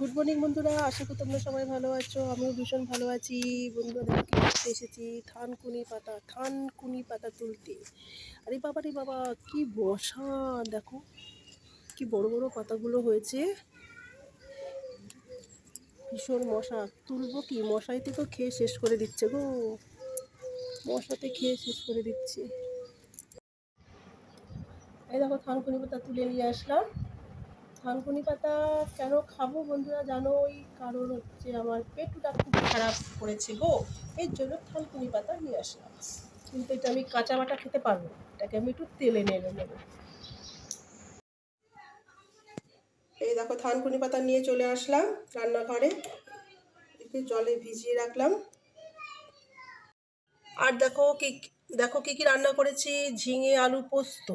Good morning বন্ধুরা। আশা করি তোমরা সবাই ভালো আছো। আমিও ভীষণ ভালো আছি। বন্ধুরা করতে এসেছি। থানকুনি পাতা থানকুনি পাতা তুলতে। আরে বাবা রে বাবা, কি বসা দেখো, কি বড় বড় পাতাগুলো হয়েছে। ভীষণ মশা। তুলবো কি? মশাইতে তো খেয়ে শেষ করে দিচ্ছে গো। মশাতে খেয়ে শেষ করে দিচ্ছে। এই দেখো থানকুনি পাতা তুলে নিয়ে আসলাম। থানকুনি পাতা কেন খাব বন্ধুরা? জানো, ওই কারণ হচ্ছে আমার পেটটা খুব খারাপ করেছে গো। এর জন্য থানকুনি পাতা নিয়ে আসলাম। কিন্তু এটা আমি কাঁচা বাটা খেতে পারব এটাকে আমি একটু তেলে নেড়ে নেব। এই দেখো থানকুনি পাতা নিয়ে চলে আসলাম রান্নাঘরে। একটু জলে ভিজিয়ে রাখলাম। আর দেখো, কি দেখো কি কি রান্না করেছি? ঝিঙে, আলু পোস্ত।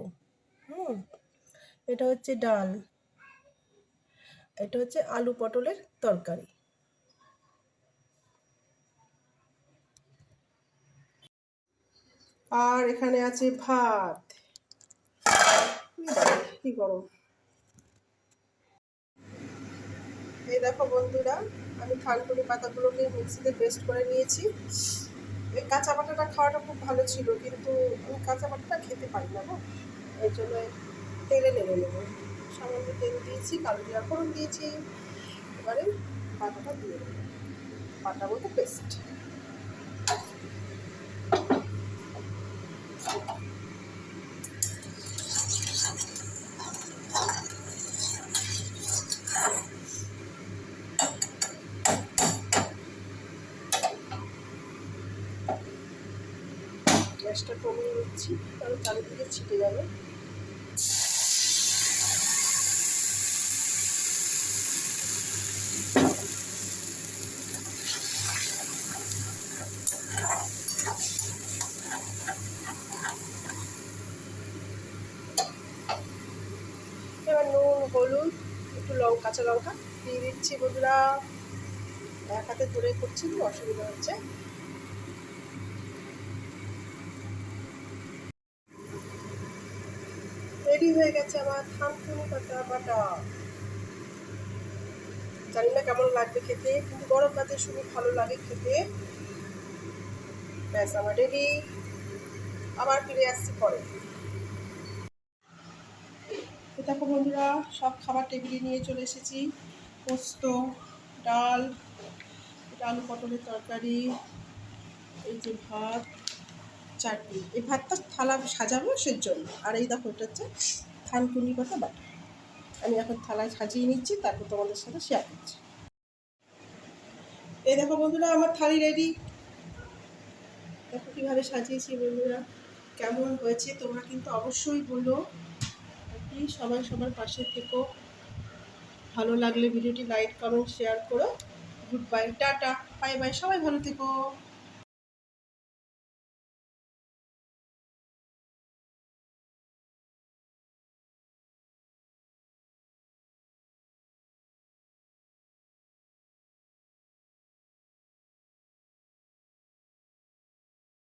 হুম, এটা হচ্ছে ডাল। এটা হচ্ছে আলু পটলের তরকারি। আর এখানে আছে ভাত। কি গরম। এই দেখো বন্ধুরা, আমি থানকুনি পাতাগুলোকে মিক্সিতে পেস্ট করে নিয়েছি। এই কাঁচা বাটাটা খাওয়াটা খুব ভালো ছিল, কিন্তু আমি কাঁচা বাটাটা খেতে পারি না না এই জন্য তেলে নেড়ে নেব। সামান্য তেল দিয়েছি, কালো জিরা ফোড়ন দিয়েছি। এবারে বাটাটা দিয়ে দেবো। বাটা বলতে পেস্ট গ্যাসটা কমিয়ে নিচ্ছি কারণ চারিদিকে ছিটে যাবে এবার নুন হলুদ, একটু লঙ্কা কাঁচা লঙ্কা দিয়ে দিচ্ছি বন্ধুরা। এক হাতে ধরে করছি তো অসুবিধা হচ্ছে। রেডি হয়ে গেছে আমার থানকুনি পাতা বাটা। জানি না কেমন লাগবে খেতে, কিন্তু গরম ভাতের সঙ্গে ভালো লাগে খেতে। ব্যাস, আমার রেডি। আবার ফিরে আসছি পরে। দেখো বন্ধুরা, সব খাবার টেবিলে নিয়ে চলে এসেছি। পোস্ত, ডাল আলু পটলের তরকারি, এই যে ভাত, চাটনি। এই ভাতটা থালা সাজাবো সেই জন্য আর এই দেখো, এটা হচ্ছে থানকুনি কথা বাটা। আমি এখন থালায় সাজিয়ে নিচ্ছি, তারপর তোমাদের সাথে শেয়ার করছি। এই দেখো বন্ধুরা, আমার থালি রেডি দেখো কীভাবে সাজিয়েছি বন্ধুরা। কেমন হয়েছে তোমরা কিন্তু অবশ্যই বলো। প্লিজ সবাই সবার পাশে থেকো। ভালো লাগলে ভিডিওটি লাইক কমেন্ট শেয়ার করো। Good bye tata bye bye সবাই ভালো থেকো।